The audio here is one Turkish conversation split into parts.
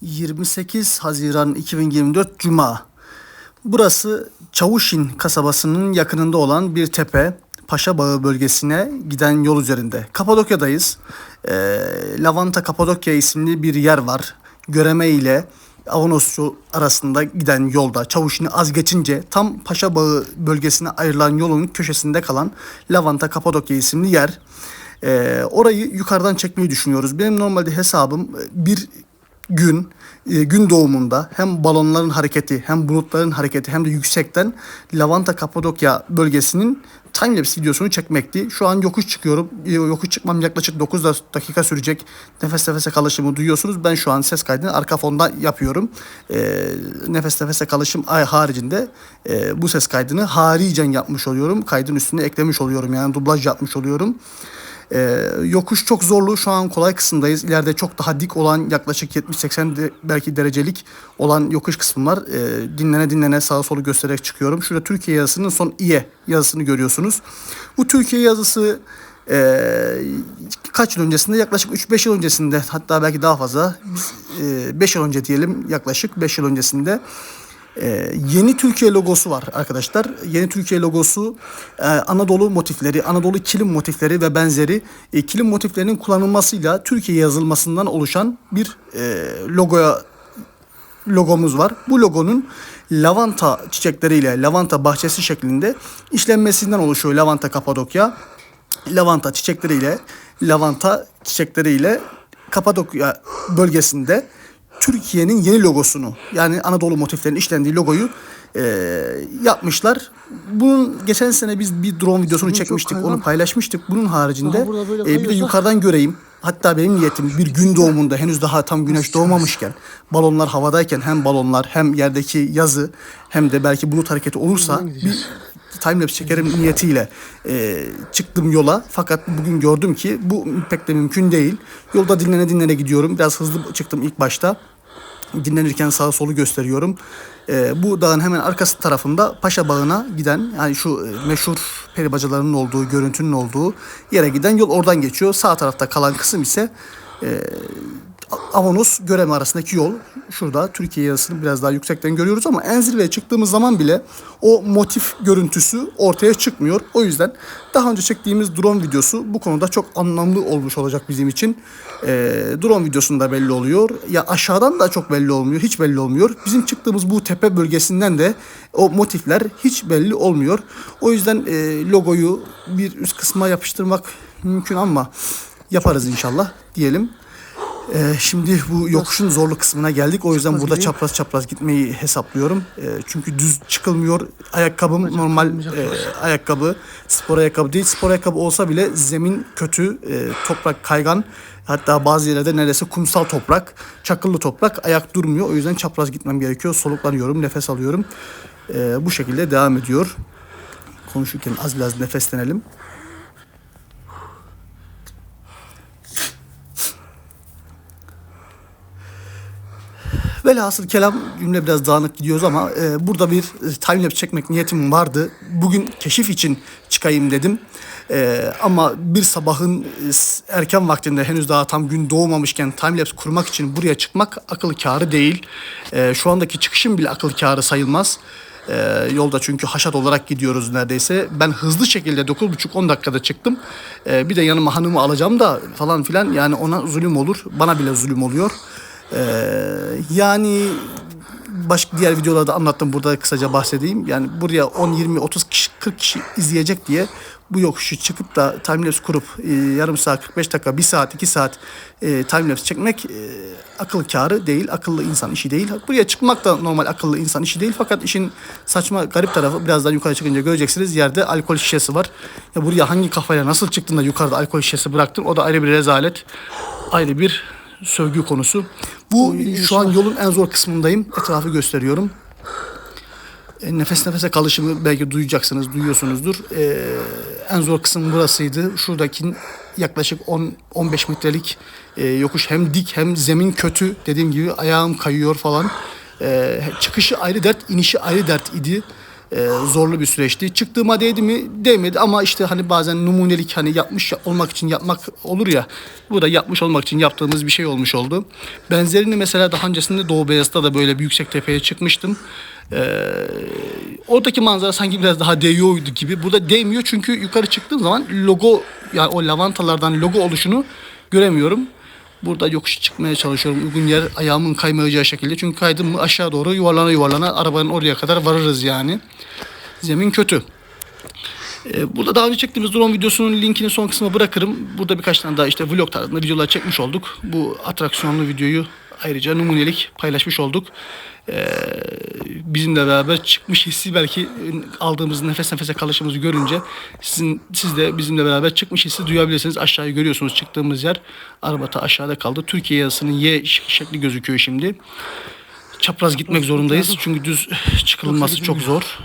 28 Haziran 2024 Cuma. Burası Çavuşin kasabasının yakınında olan bir tepe. Paşa Bağı bölgesine giden yol üzerinde. Kapadokya'dayız. Ee, Lavanta Kapadokya isimli bir yer var. Göreme ile Avanosçu arasında giden yolda Çavuşin'i az geçince tam Paşa Bağı bölgesine ayrılan yolun köşesinde kalan Lavanta Kapadokya isimli yer. Ee, orayı yukarıdan çekmeyi düşünüyoruz. Benim normalde hesabım e, bir gün e, gün doğumunda hem balonların hareketi hem bulutların hareketi hem de yüksekten Lavanta Kapadokya bölgesinin timelapse videosunu çekmekti. Şu an yokuş çıkıyorum. E, Yokuş çıkmam yaklaşık 9 dakika sürecek. Nefes nefese kalışımı duyuyorsunuz. Ben şu an ses kaydını arka fonda yapıyorum. E, nefes nefese kalışım haricinde bu ses kaydını haricen yapmış oluyorum. Kaydın üstüne eklemiş oluyorum. Yani dublaj yapmış oluyorum. Ee, yokuş çok zorlu. Şu an kolay kısımdayız. İleride çok daha dik olan yaklaşık 70-80 de, belki derecelik olan yokuş kısmı var. Ee, dinlene dinlene sağa solu göstererek çıkıyorum. Şurada Türkiye yazısının son İye yazısını görüyorsunuz. Bu Türkiye yazısı e, kaç yıl öncesinde yaklaşık 3-5 yıl öncesinde hatta belki daha fazla 5 yıl önce diyelim yaklaşık 5 yıl öncesinde ee, yeni Türkiye logosu var arkadaşlar. Yeni Türkiye logosu e, Anadolu motifleri, Anadolu kilim motifleri ve benzeri e, kilim motiflerinin kullanılmasıyla Türkiye yazılmasından oluşan bir e, logoya logomuz var. Bu logonun lavanta çiçekleriyle lavanta bahçesi şeklinde işlenmesinden oluşuyor lavanta Kapadokya. Lavanta çiçekleriyle lavanta çiçekleriyle Kapadokya bölgesinde Türkiye'nin yeni logosunu yani Anadolu motiflerinin işlendiği logoyu e, yapmışlar. Bunun geçen sene biz bir drone videosunu Senin çekmiştik. Onu paylaşmıştık. Bunun haricinde e, bir de yukarıdan göreyim. Hatta benim niyetim bir gün doğumunda henüz daha tam güneş doğmamışken balonlar havadayken hem balonlar hem yerdeki yazı hem de belki bulut hareketi olursa bir timelapse çekerim niyetiyle e, çıktım yola. Fakat bugün gördüm ki bu pek de mümkün değil. Yolda dinlene dinlene gidiyorum. Biraz hızlı çıktım ilk başta. Dinlenirken sağa solu gösteriyorum. E, bu dağın hemen arkası tarafında Paşa Bağı'na giden yani şu e, meşhur peri bacalarının olduğu, görüntünün olduğu yere giden yol oradan geçiyor. Sağ tarafta kalan kısım ise e, Avanos Göreme arasındaki yol. Şurada Türkiye yazısını biraz daha yüksekten görüyoruz ama en zirveye çıktığımız zaman bile o motif görüntüsü ortaya çıkmıyor. O yüzden daha önce çektiğimiz drone videosu bu konuda çok anlamlı olmuş olacak bizim için. Ee, drone videosunda belli oluyor. Ya aşağıdan da çok belli olmuyor. Hiç belli olmuyor. Bizim çıktığımız bu tepe bölgesinden de o motifler hiç belli olmuyor. O yüzden e, logoyu bir üst kısma yapıştırmak mümkün ama yaparız inşallah diyelim. Ee, şimdi bu yokuşun zorlu kısmına geldik. O yüzden burada çapraz çapraz gitmeyi hesaplıyorum. Ee, çünkü düz çıkılmıyor. Ayakkabım normal e, ayakkabı. Spor ayakkabı değil. Spor ayakkabı olsa bile zemin kötü. e, toprak kaygan. Hatta bazı yerlerde neredeyse kumsal toprak. Çakıllı toprak. Ayak durmuyor. O yüzden çapraz gitmem gerekiyor. Soluklanıyorum. Nefes alıyorum. Ee, bu şekilde devam ediyor. Konuşurken az biraz nefeslenelim. Velhasıl kelam cümle biraz dağınık gidiyoruz ama e, burada bir e, timelapse çekmek niyetim vardı. Bugün keşif için çıkayım dedim. E, ama bir sabahın e, erken vaktinde henüz daha tam gün doğmamışken timelapse kurmak için buraya çıkmak akıl kârı değil. E, şu andaki çıkışım bile akıl kârı sayılmaz. E, yolda çünkü haşat olarak gidiyoruz neredeyse. Ben hızlı şekilde 9,5-10 dakikada çıktım. E, bir de yanıma hanımı alacağım da falan filan yani ona zulüm olur. Bana bile zulüm oluyor. Ee, yani başka diğer videolarda anlattım burada kısaca bahsedeyim. Yani buraya 10, 20, 30 kişi, 40 kişi izleyecek diye bu yokuşu çıkıp da timelapse kurup e, yarım saat, 45 dakika, 1 saat, 2 saat e, timelapse çekmek e, akıl kârı değil, akıllı insan işi değil. Buraya çıkmak da normal akıllı insan işi değil. Fakat işin saçma garip tarafı birazdan yukarı çıkınca göreceksiniz. Yerde alkol şişesi var. Ya buraya hangi kafayla nasıl çıktın da yukarıda alkol şişesi bıraktın? O da ayrı bir rezalet. Ayrı bir sövgü konusu. Bu şu an yolun en zor kısmındayım. Etrafı gösteriyorum. E, nefes nefese kalışımı belki duyacaksınız, duyuyorsunuzdur. E, en zor kısım burasıydı. Şuradaki yaklaşık 10 15 metrelik e, yokuş hem dik hem zemin kötü. Dediğim gibi ayağım kayıyor falan. E, çıkışı ayrı dert, inişi ayrı dert idi. E, zorlu bir süreçti. Çıktığıma değdi mi? Değmedi ama işte hani bazen numunelik hani yapmış olmak için yapmak olur ya. Bu da yapmış olmak için yaptığımız bir şey olmuş oldu. Benzerini mesela daha öncesinde Doğu Beyazıt'ta da böyle bir yüksek tepeye çıkmıştım. Ee, oradaki manzara sanki biraz daha değiyordu gibi. Burada değmiyor çünkü yukarı çıktığım zaman logo yani o lavantalardan logo oluşunu göremiyorum. Burada yokuş çıkmaya çalışıyorum. Uygun yer ayağımın kaymayacağı şekilde. Çünkü kaydım aşağı doğru yuvarlana yuvarlana arabanın oraya kadar varırız yani. Zemin kötü. Ee, Burada daha önce çektiğimiz drone videosunun linkini son kısma bırakırım. Burada birkaç tane daha işte vlog tarzında videolar çekmiş olduk. Bu atraksiyonlu videoyu ayrıca numunelik paylaşmış olduk. Ee, bizimle beraber çıkmış hissi belki aldığımız nefes nefese kalışımızı görünce sizin siz de bizimle beraber çıkmış hissi duyabilirsiniz. Aşağıyı görüyorsunuz çıktığımız yer. Araba ta aşağıda kaldı. Türkiye yazısının Y şekli gözüküyor şimdi. Çapraz gitmek zorundayız. Çünkü düz çıkılması çok zor.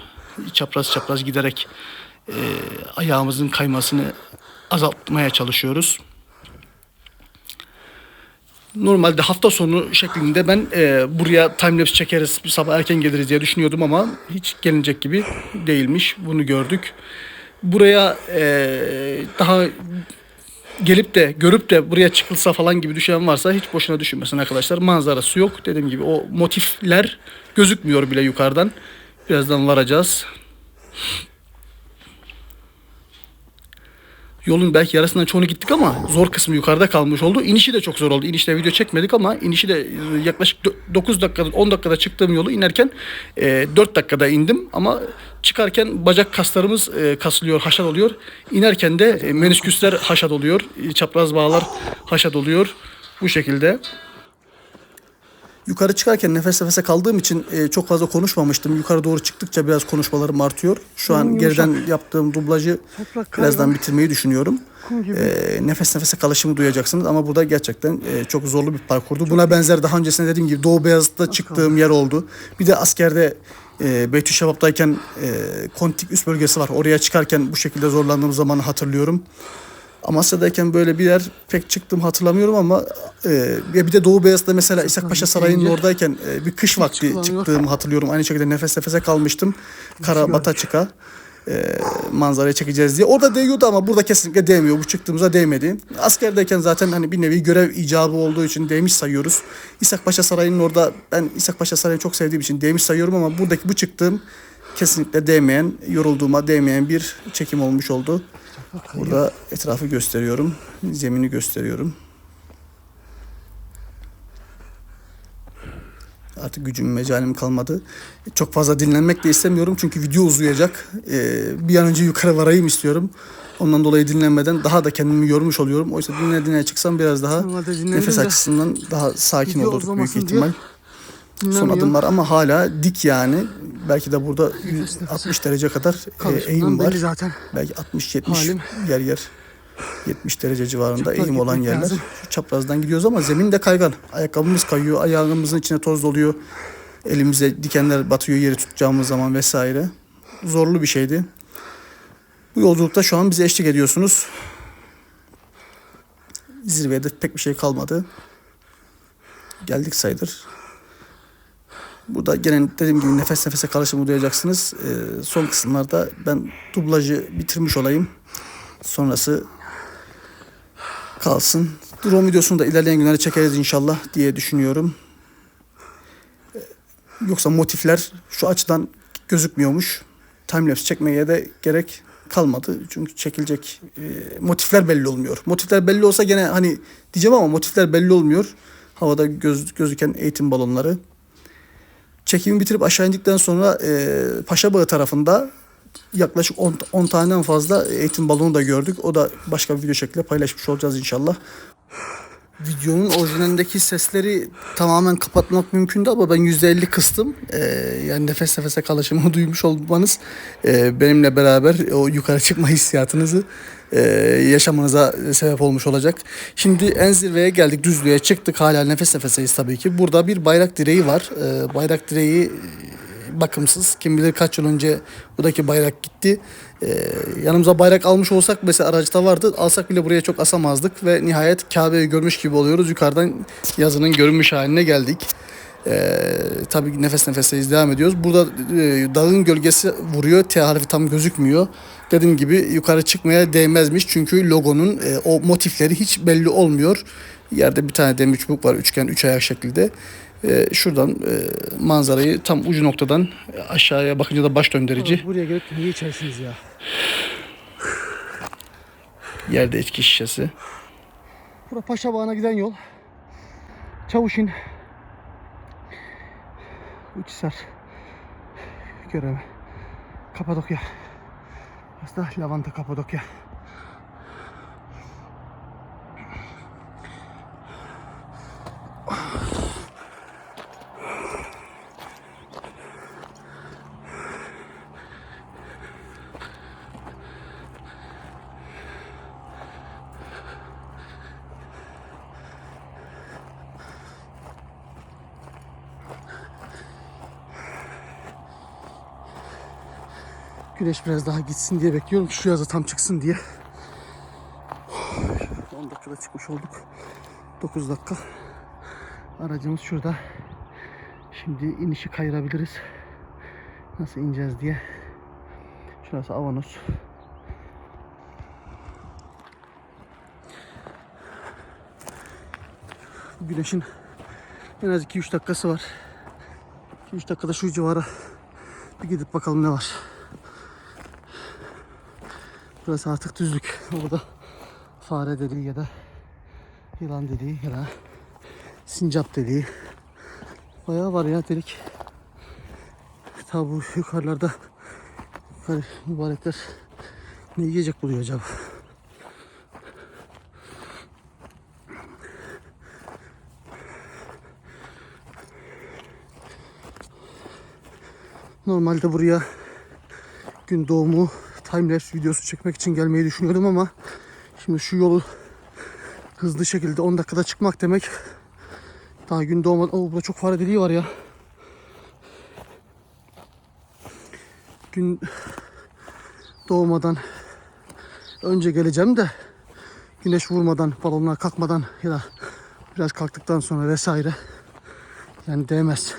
Çapraz çapraz giderek e, ayağımızın kaymasını azaltmaya çalışıyoruz. Normalde hafta sonu şeklinde ben e, buraya timelapse çekeriz, bir sabah erken geliriz diye düşünüyordum ama hiç gelinecek gibi değilmiş. Bunu gördük. Buraya e, daha gelip de görüp de buraya çıkılsa falan gibi düşünen varsa hiç boşuna düşünmesin arkadaşlar. Manzarası yok. Dediğim gibi o motifler gözükmüyor bile yukarıdan. Birazdan varacağız. Yolun belki yarısından çoğunu gittik ama zor kısmı yukarıda kalmış oldu. İnişi de çok zor oldu. İnişte video çekmedik ama inişi de e, yaklaşık 9 dakikada 10 dakikada çıktığım yolu inerken e, 4 dakikada indim ama çıkarken bacak kaslarımız e, kasılıyor, haşat oluyor. İnerken de e, menisküsler haşat oluyor. e, Çapraz bağlar haşat oluyor. Bu şekilde. Yukarı çıkarken nefes nefese kaldığım için e, çok fazla konuşmamıştım. Yukarı doğru çıktıkça biraz konuşmalarım artıyor. Şu an geriden yaptığım dublajı Toprak birazdan bitirmeyi düşünüyorum. E, nefes nefese kalışımı duyacaksınız ama burada gerçekten e, çok zorlu bir parkurdu. Buna benzer daha öncesinde dediğim gibi Doğu Beyazıt'ta çıktığım yer oldu. Bir de askerde e, Beytüşşevap'tayken e, Kontik üst bölgesi var. Oraya çıkarken bu şekilde zorlandığım zamanı hatırlıyorum. Amasya'dayken böyle bir yer pek çıktım hatırlamıyorum ama e, bir de Doğu Beyazıt'ta mesela İshak Paşa Sarayı'nın oradayken e, bir kış vakti çıktığımı hatırlıyorum. Aynı şekilde nefes nefese kalmıştım. Kara bata çıka e, manzarayı çekeceğiz diye. Orada değiyordu ama burada kesinlikle değmiyor. Bu çıktığımıza değmedi. Askerdeyken zaten hani bir nevi görev icabı olduğu için değmiş sayıyoruz. İshak Paşa Sarayı'nın orada ben İshak Paşa Sarayı'nı çok sevdiğim için değmiş sayıyorum ama buradaki bu çıktığım kesinlikle değmeyen, yorulduğuma değmeyen bir çekim olmuş oldu. Burada etrafı gösteriyorum. Zemini gösteriyorum. Artık gücüm mecalim kalmadı. Çok fazla dinlenmek de istemiyorum çünkü video uzayacak. Ee, bir an önce yukarı varayım istiyorum. Ondan dolayı dinlenmeden daha da kendimi yormuş oluyorum. Oysa dinle dinle çıksam biraz daha nefes açısından daha sakin olurduk büyük ihtimal. Son dinlemiyor. adım var ama hala dik yani. Belki de burada Nefes nefese 60 derece kadar e, eğim var. zaten. Belki 60-70 Halim. yer yer 70 derece civarında Çapraz eğim olan yerler. lazım. Şu çaprazdan gidiyoruz ama zemin de kaygan. Ayakkabımız kayıyor, ayağımızın içine toz doluyor. Elimize dikenler batıyor yeri tutacağımız zaman vesaire. Zorlu bir şeydi. Bu yolculukta şu an bize eşlik ediyorsunuz. Zirvede pek bir şey kalmadı. Geldik sayılır. Burada gene dediğim gibi nefes nefese karışımı duyacaksınız. Ee, son kısımlarda ben dublajı bitirmiş olayım. Sonrası kalsın. Drone videosunu da ilerleyen günlerde çekeriz inşallah diye düşünüyorum. Ee, Yoksa motifler şu açıdan gözükmüyormuş. Timelapse çekmeye de gerek kalmadı. Çünkü çekilecek e, motifler belli olmuyor. Motifler belli olsa gene hani diyeceğim ama motifler belli olmuyor. Havada göz, gözüken eğitim balonları. Çekimi bitirip aşağı indikten sonra e, Paşabağı tarafında yaklaşık 10, 10 taneden fazla eğitim balonu da gördük. O da başka bir video şekilde paylaşmış olacağız inşallah. Videonun orijinalindeki sesleri tamamen kapatmak mümkündü ama ben %50 kıstım. Ee, yani nefes nefese kalışımı duymuş olmanız e, benimle beraber o yukarı çıkma hissiyatınızı e, yaşamanıza sebep olmuş olacak. Şimdi en zirveye geldik, düzlüğe çıktık. Hala nefes nefeseyiz tabii ki. Burada bir bayrak direği var. Ee, bayrak direği e, bakımsız. Kim bilir kaç yıl önce buradaki bayrak gitti. Ee, yanımıza bayrak almış olsak mesela araçta vardı. Alsak bile buraya çok asamazdık ve nihayet Kabe'yi görmüş gibi oluyoruz. Yukarıdan yazının görünmüş haline geldik. Ee, tabii nefes nefeseyiz devam ediyoruz. Burada e, dağın gölgesi vuruyor. T harfi tam gözükmüyor. Dediğim gibi yukarı çıkmaya değmezmiş. Çünkü logonun e, o motifleri hiç belli olmuyor. Yerde bir tane demir çubuk var. Üçgen, üç ayak şeklinde. Ee, şuradan e, manzarayı tam ucu noktadan aşağıya bakınca da baş döndürücü. Buraya gelip niye içersiniz ya? Yerde içki şişesi. Bura Paşa Bağı'na giden yol. Çavuşin. Uçhisar. Görev. Kapadokya. Aslında Lavanta Kapadokya. Güneş biraz daha gitsin diye bekliyorum. Şu yazı tam çıksın diye. 10 dakikada çıkmış olduk. 9 dakika. Aracımız şurada. Şimdi inişi kayırabiliriz. Nasıl ineceğiz diye. Şurası Avanos. Güneşin en az 2-3 dakikası var. 2-3 dakikada şu civara bir gidip bakalım ne var. Burası artık düzlük. Orada fare deliği ya da yılan deliği ya da sincap deliği. Bayağı var ya delik. Ta bu yukarılarda yukarı mübarekler ne yiyecek buluyor acaba? Normalde buraya gün doğumu timelapse videosu çekmek için gelmeyi düşünüyordum ama şimdi şu yolu hızlı şekilde 10 dakikada çıkmak demek. Daha gün doğmadan Oo, burada çok fare deliği var ya. Gün doğmadan önce geleceğim de güneş vurmadan balonlar kalkmadan ya da biraz kalktıktan sonra vesaire. Yani değmez.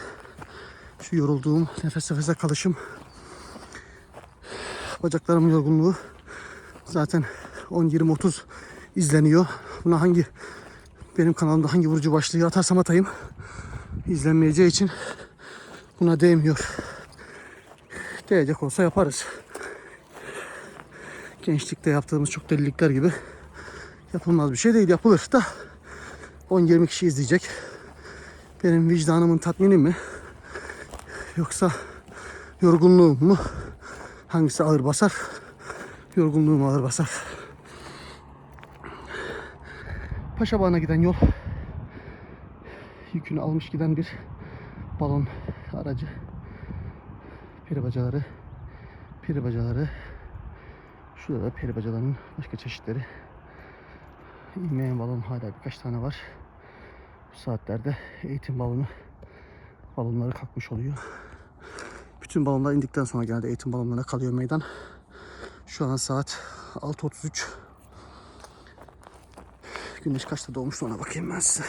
Şu yorulduğum nefes nefese kalışım bacaklarımın yorgunluğu zaten 10 20 30 izleniyor. Buna hangi benim kanalımda hangi vurucu başlığı atarsam atayım izlenmeyeceği için buna değmiyor. Değecek olsa yaparız. Gençlikte yaptığımız çok delilikler gibi yapılmaz bir şey değil. Yapılır da 10-20 kişi izleyecek. Benim vicdanımın tatmini mi? Yoksa yorgunluğum mu? Hangisi ağır basar? Yorgunluğum ağır basar. Paşa Bağı'na giden yol yükünü almış giden bir balon aracı. Peri bacaları, peri bacaları. Şurada da peri bacalarının başka çeşitleri. İnmeyen balon hala birkaç tane var. Bu saatlerde eğitim balonu balonları kalkmış oluyor. Bütün balonlar indikten sonra genelde eğitim balonlarına kalıyor meydan. Şu an saat 6.33. Güneş kaçta doğmuştu ona bakayım ben size.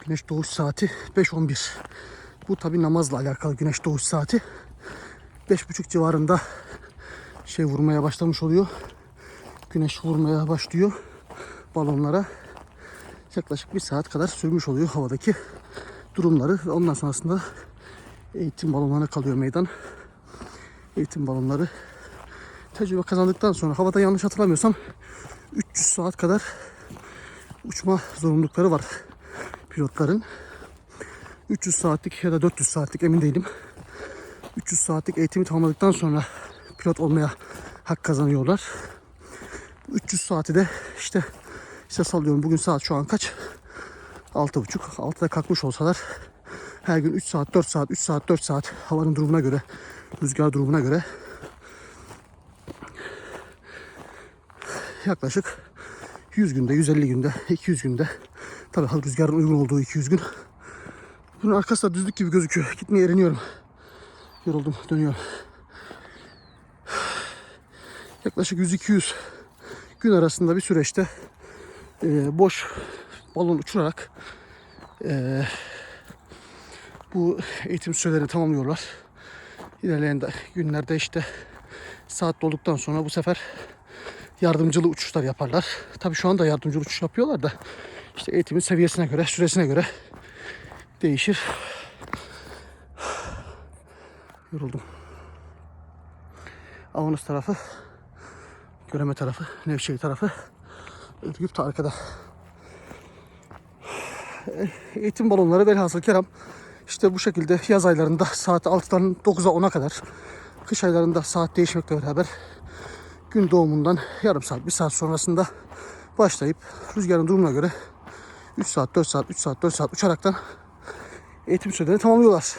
Güneş doğuş saati 5.11. Bu tabi namazla alakalı güneş doğuş saati. 5.30 civarında şey vurmaya başlamış oluyor. Güneş vurmaya başlıyor balonlara. Yaklaşık bir saat kadar sürmüş oluyor havadaki durumları ve ondan sonrasında eğitim balonlarına kalıyor meydan. Eğitim balonları tecrübe kazandıktan sonra havada yanlış hatırlamıyorsam 300 saat kadar uçma zorunlulukları var pilotların. 300 saatlik ya da 400 saatlik emin değilim. 300 saatlik eğitimi tamamladıktan sonra pilot olmaya hak kazanıyorlar. 300 saati de işte işte sallıyorum bugün saat şu an kaç? 6.30. 6'da kalkmış olsalar her gün 3 saat, 4 saat, 3 saat, 4 saat havanın durumuna göre, rüzgar durumuna göre yaklaşık 100 günde, 150 günde, 200 günde tabii rüzgarın uygun olduğu 200 gün bunun arkası da düzlük gibi gözüküyor. Gitmeye eriniyorum. Yoruldum, dönüyorum. Yaklaşık 100-200 gün arasında bir süreçte e, boş balon uçurarak Ee, bu eğitim sürelerini tamamlıyorlar. İlerleyen de- günlerde işte saat dolduktan sonra bu sefer yardımcılı uçuşlar yaparlar. Tabii şu anda yardımcılı uçuş yapıyorlar da işte eğitimin seviyesine göre, süresine göre değişir. Yoruldum. Avanos tarafı, Göreme tarafı, Nevşehir tarafı, Ürgüp de arkada. Eğitim balonları velhasıl kelam işte bu şekilde yaz aylarında saat 6'dan 9'a 10'a kadar kış aylarında saat değişmekle beraber gün doğumundan yarım saat, bir saat sonrasında başlayıp rüzgarın durumuna göre 3 saat, 4 saat, 3 saat, 4 saat uçaraktan eğitim sürelerini tamamlıyorlar.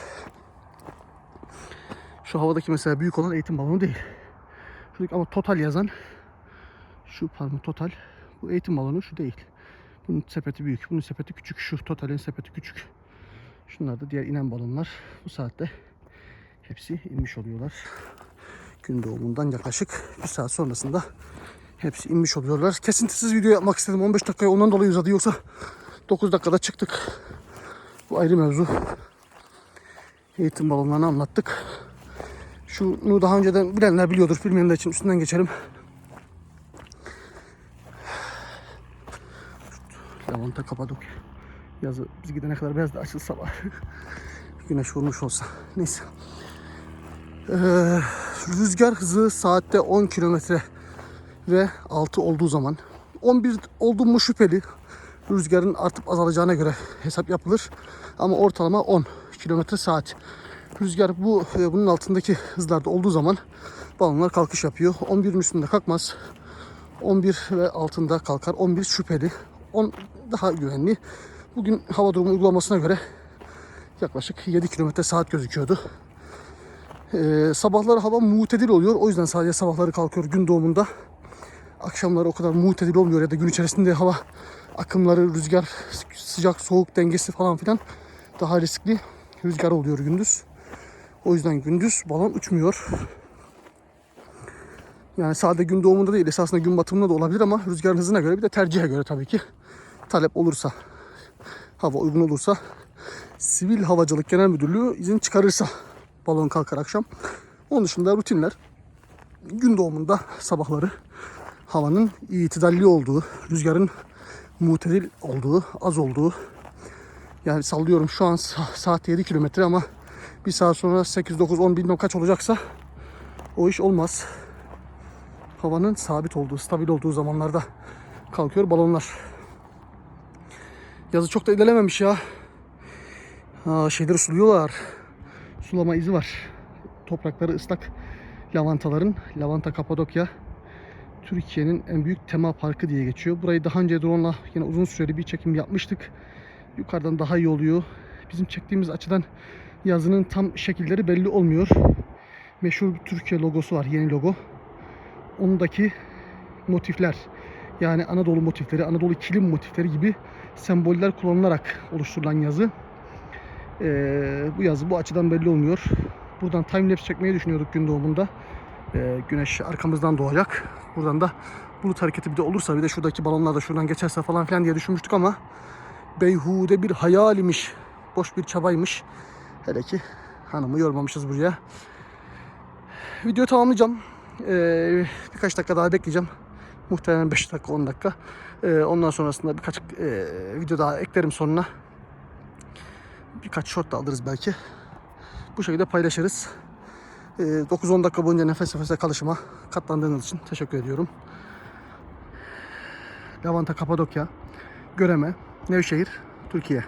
Şu havadaki mesela büyük olan eğitim balonu değil. Şuradaki ama total yazan şu pardon total bu eğitim balonu şu değil. Bunun sepeti büyük. Bunun sepeti küçük. Şu totalin sepeti küçük. Şunlar da diğer inen balonlar. Bu saatte hepsi inmiş oluyorlar. Gün doğumundan yaklaşık bir saat sonrasında hepsi inmiş oluyorlar. Kesintisiz video yapmak istedim. 15 dakikaya ondan dolayı uzadı. Yoksa 9 dakikada çıktık. Bu ayrı mevzu. Eğitim balonlarını anlattık. Şunu daha önceden bilenler biliyordur. Bilmeyenler için üstünden geçelim. Lavanta Kapadokya. Yazı biz gidene kadar biraz da açılsa var. Güneş vurmuş olsa. Neyse. Ee, rüzgar hızı saatte 10 kilometre ve altı olduğu zaman 11 oldu mu şüpheli rüzgarın artıp azalacağına göre hesap yapılır. Ama ortalama 10 kilometre saat. Rüzgar bu e, bunun altındaki hızlarda olduğu zaman balonlar kalkış yapıyor. 11'in üstünde kalkmaz. 11 ve altında kalkar. 11 şüpheli. 10 daha güvenli. Bugün hava durumu uygulamasına göre yaklaşık 7 kilometre saat gözüküyordu. Ee, sabahları hava mutedil oluyor. O yüzden sadece sabahları kalkıyor gün doğumunda. Akşamları o kadar mutedil olmuyor ya da gün içerisinde hava akımları, rüzgar, sıcak soğuk dengesi falan filan daha riskli rüzgar oluyor gündüz. O yüzden gündüz balon uçmuyor. Yani sadece gün doğumunda değil esasında gün batımında da olabilir ama rüzgarın hızına göre bir de tercihe göre tabii ki talep olursa hava uygun olursa Sivil Havacılık Genel Müdürlüğü izin çıkarırsa balon kalkar akşam. Onun dışında rutinler gün doğumunda sabahları havanın itidalli olduğu, rüzgarın mutedil olduğu, az olduğu. Yani sallıyorum şu an sa- saat 7 kilometre ama bir saat sonra 8, 9, 10 bilmem kaç olacaksa o iş olmaz. Havanın sabit olduğu, stabil olduğu zamanlarda kalkıyor balonlar. Yazı çok da ilerlememiş ya. Aa, şeyleri suluyorlar. Sulama izi var. Toprakları ıslak lavantaların. Lavanta Kapadokya Türkiye'nin en büyük tema parkı diye geçiyor. Burayı daha önce drone'la yine uzun süreli bir çekim yapmıştık. Yukarıdan daha iyi oluyor. Bizim çektiğimiz açıdan yazının tam şekilleri belli olmuyor. Meşhur bir Türkiye logosu var, yeni logo. Ondaki motifler yani Anadolu motifleri, Anadolu kilim motifleri gibi semboller kullanılarak oluşturulan yazı. Ee, bu yazı bu açıdan belli olmuyor. Buradan timelapse çekmeyi düşünüyorduk gün doğumunda. Ee, güneş arkamızdan doğacak. Buradan da bulut hareketi bir de olursa bir de şuradaki balonlar da şuradan geçerse falan filan diye düşünmüştük ama beyhude bir hayal imiş. Boş bir çabaymış. Hele ki hanımı yormamışız buraya. Videoyu tamamlayacağım. Ee, birkaç dakika daha bekleyeceğim. Muhtemelen 5 dakika 10 dakika. Ee, ondan sonrasında birkaç e, video daha eklerim sonuna. Birkaç short da alırız belki. Bu şekilde paylaşırız. Ee, 9-10 dakika boyunca nefes nefese kalışıma katlandığınız için teşekkür ediyorum. Lavanta, Kapadokya, Göreme, Nevşehir, Türkiye.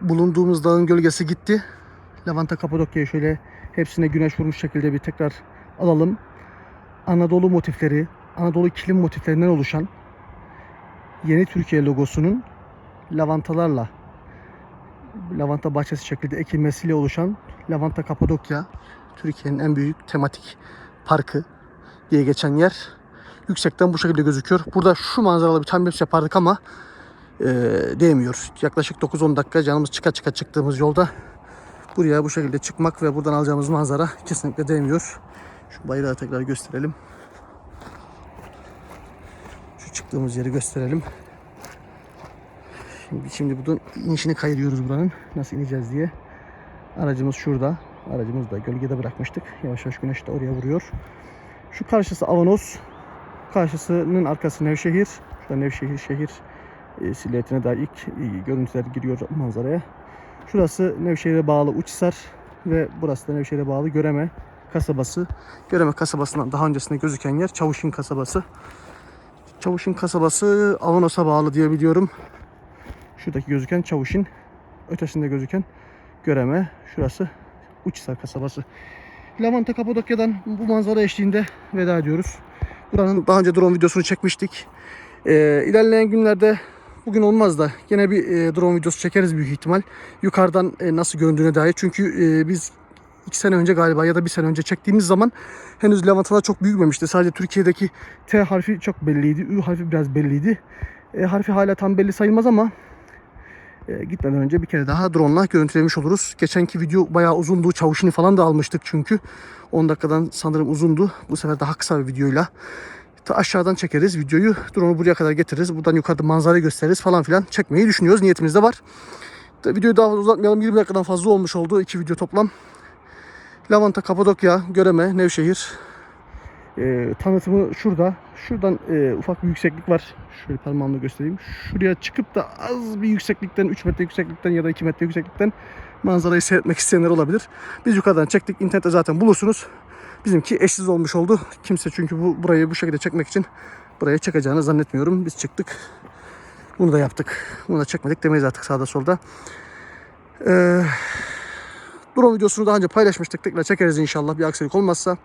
Bulunduğumuz dağın gölgesi gitti. Lavanta, Kapadokya'yı şöyle hepsine güneş vurmuş şekilde bir tekrar alalım. Anadolu motifleri, Anadolu kilim motiflerinden oluşan yeni Türkiye logosunun lavantalarla lavanta bahçesi şeklinde ekilmesiyle oluşan Lavanta Kapadokya Türkiye'nin en büyük tematik parkı diye geçen yer yüksekten bu şekilde gözüküyor. Burada şu manzaralı bir timelapse yapardık ama e, değmiyor. Yaklaşık 9-10 dakika canımız çıka çıka çıktığımız yolda buraya bu şekilde çıkmak ve buradan alacağımız manzara kesinlikle değmiyor. Şu bayrağı tekrar gösterelim. Şu çıktığımız yeri gösterelim. Şimdi, şimdi bunun inişini kayırıyoruz buranın. Nasıl ineceğiz diye. Aracımız şurada. Aracımızı da gölgede bırakmıştık. Yavaş yavaş güneş de oraya vuruyor. Şu karşısı Avanos. Karşısının arkası Nevşehir. Şurada Nevşehir şehir e, silüetine dair ilk e, görüntüler giriyor manzaraya. Şurası Nevşehir'e bağlı Uçhisar ve burası da Nevşehir'e bağlı Göreme kasabası. Göreme kasabasından daha öncesinde gözüken yer Çavuşin kasabası. Çavuşin kasabası Avanos'a bağlı diye biliyorum. Şuradaki gözüken Çavuşin, ötesinde gözüken Göreme. Şurası Uçhisar kasabası. Lavanta Kapadokya'dan bu manzara eşliğinde veda ediyoruz. Buranın daha önce drone videosunu çekmiştik. Ee, ilerleyen günlerde bugün olmaz da yine bir e, drone videosu çekeriz büyük ihtimal. Yukarıdan e, nasıl göründüğüne dair. Çünkü e, biz iki sene önce galiba ya da bir sene önce çektiğimiz zaman henüz lavantalar çok büyümemişti. Sadece Türkiye'deki T harfi çok belliydi. Ü harfi biraz belliydi. E, harfi hala tam belli sayılmaz ama e, gitmeden önce bir kere daha drone'la görüntülemiş oluruz. Geçenki video bayağı uzundu. Çavuşini falan da almıştık çünkü. 10 dakikadan sanırım uzundu. Bu sefer daha kısa bir videoyla. Aşağıdan çekeriz videoyu. Drone'u buraya kadar getiririz. Buradan yukarıda manzarayı gösteririz falan filan. Çekmeyi düşünüyoruz. Niyetimiz de var. Videoyu daha uzatmayalım. 20 dakikadan fazla olmuş oldu. iki video toplam. Lavanta, Kapadokya, Göreme, Nevşehir. Ee, tanıtımı şurada. Şuradan e, ufak bir yükseklik var. Şöyle parmağımla göstereyim. Şuraya çıkıp da az bir yükseklikten, 3 metre yükseklikten ya da 2 metre yükseklikten manzarayı seyretmek isteyenler olabilir. Biz yukarıdan çektik. İnternette zaten bulursunuz. Bizimki eşsiz olmuş oldu. Kimse çünkü bu burayı bu şekilde çekmek için buraya çekeceğini zannetmiyorum. Biz çıktık. Bunu da yaptık. Bunu da çekmedik demeyiz artık sağda solda. Ee, drone videosunu daha önce paylaşmıştık. Tekrar çekeriz inşallah bir aksilik olmazsa.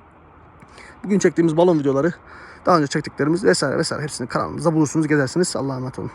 Bugün çektiğimiz balon videoları, daha önce çektiklerimiz vesaire vesaire hepsini kanalımızda bulursunuz, gezersiniz. Allah'a emanet olun.